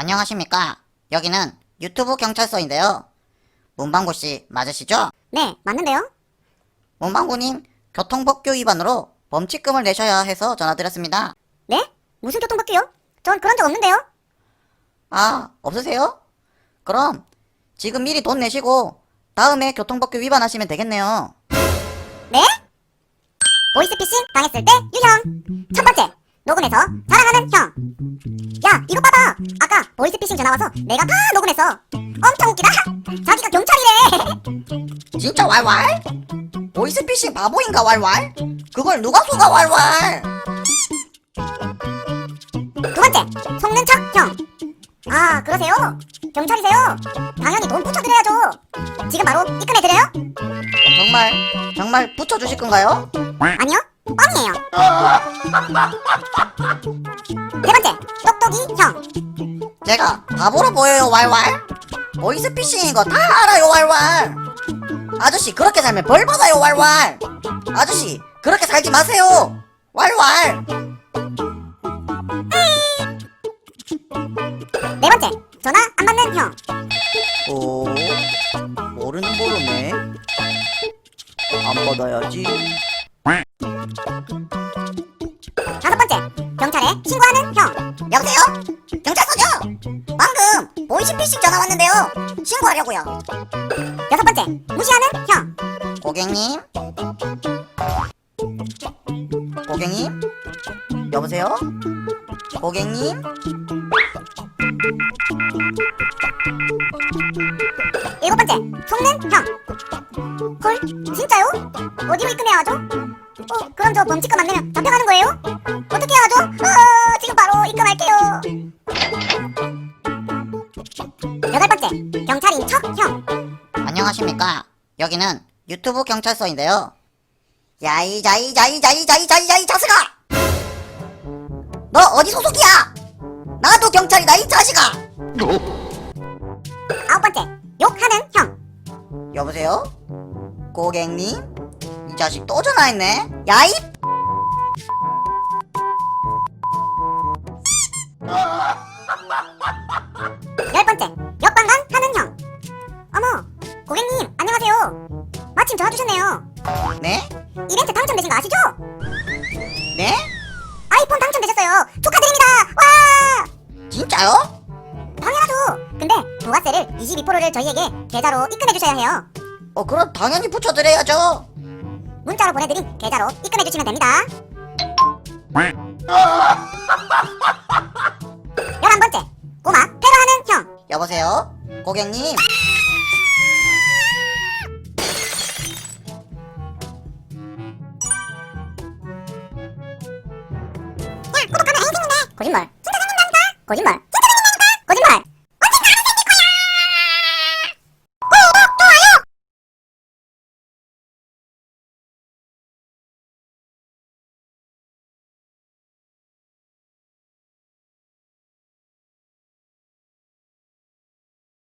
안녕하십니까. 여기는 유튜브 경찰서인데요. 문방구 씨 맞으시죠? 네, 맞는데요? 문방구님 교통법규 위반으로 범칙금을 내셔야 해서 전화드렸습니다. 네? 무슨 교통법규요? 전 그런 적 없는데요? 아, 없으세요? 그럼 지금 미리 돈 내시고 다음에 교통법규 위반하시면 되겠네요. 네? 보이스피싱 당했을 때 유형 첫 번째 녹음해서 자랑하는 형. 야, 이거 봐봐. 아까 보이스피싱 전화 와서 내가 다 녹음했어. 엄청 웃기다. 자기가 경찰이래. 진짜 왈왈? 보이스피싱 바보인가 왈왈? 그걸 누가 속아 왈왈? 두 번째 속는 척 형. 아, 그러세요? 경찰이세요? 당연히 돈 붙여드려야죠. 지금 바로 입금해드려요? 정말 정말 붙여주실 건가요? 아니요, 뻥이에요. 세 번째 똑똑이 형. 제가 바보로 보여요 왈왈? 보이스 피싱인 거 다 알아요 왈왈? 아저씨 그렇게 살면 벌 받아요 왈왈? 아저씨 그렇게 살지 마세요 왈왈? 네 번째 전화 안 받는 형. 오 모르는 모르네 안 받아야지 다섯 번째 경찰에 신고하는 형. 여보세요? 경찰서죠? 방금 보이스피싱 전화 왔는데요 신고하려고요 여섯 번째 무시하는 형. 고객님? 고객님? 여보세요? 고객님? 일곱 번째 속는 형. 헐 진짜요? 어디로 입금해야 하죠? 어 그럼 저 범칙금 안 내면 잡혀가는 거예요? 어떻게 해야 하죠? 어, 지금 바로 입금할게요. 여덟 번째 경찰인 척 형. 안녕하십니까. 여기는 유튜브 경찰서인데요. 야이 자이 자이 자이 자이 자이 자이 자식아! 너 어디 소속이야? 나도 경찰이다 이 자식아! 아홉 번째 욕하는 형. 여보세요? 고객님? 이 자식 또 전화했네? 야이! 열 번째 역방관 하는 형. 어머 고객님 안녕하세요. 마침 전화 주셨네요. 네? 이벤트 당첨되신 거 아시죠? 네? 아이폰 당첨되셨어요. 축하드립니다. 와! 진짜요? 당연하죠. 근데 부가세를 22%를 저희에게 계좌로 입금해 주셔야 해요. 어 그럼 당연히 붙여드려야죠. 문자로 보내드린 계좌로 입금해 주시면 됩니다. 11번째 꼬마 테러하는 형. 여보세요? 고객님? 야 구독하면 안 생긴데. 거짓말. 진짜 생긴다니까. 거짓말.